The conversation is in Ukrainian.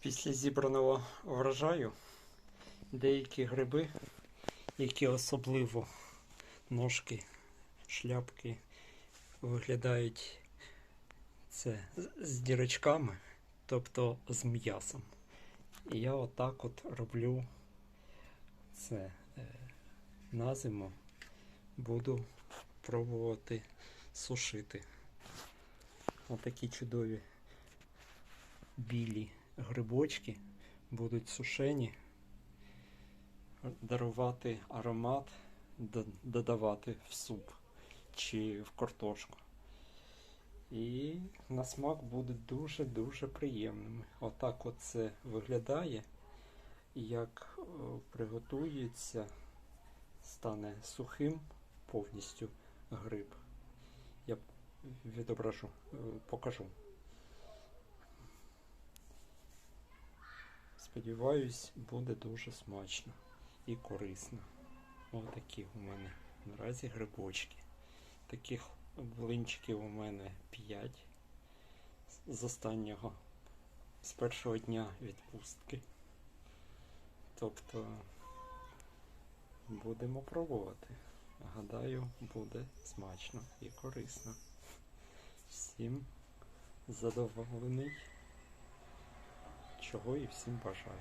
Після зібраного врожаю деякі гриби, які особливо ножки, шляпки виглядають це з- дірочками, тобто з м'ясом. І я отак от роблю це е, на зиму. Буду пробувати сушити. Отакі чудові білі грибочки будуть сушені, дарувати аромат, додавати в суп чи в картошку. І на смак будуть дуже-дуже приємними. Отак от це виглядає. Як е, приготується, стане сухим повністю гриб. Я відображу, е, покажу. Сподіваюсь, буде дуже смачно і корисно. Отакі у мене наразі грибочки. Таких блинчиків у мене 5 з останнього, з першого дня відпустки. Тобто будемо пробувати. Гадаю, буде смачно і корисно. Всім задоволений, чого і всім бажаю.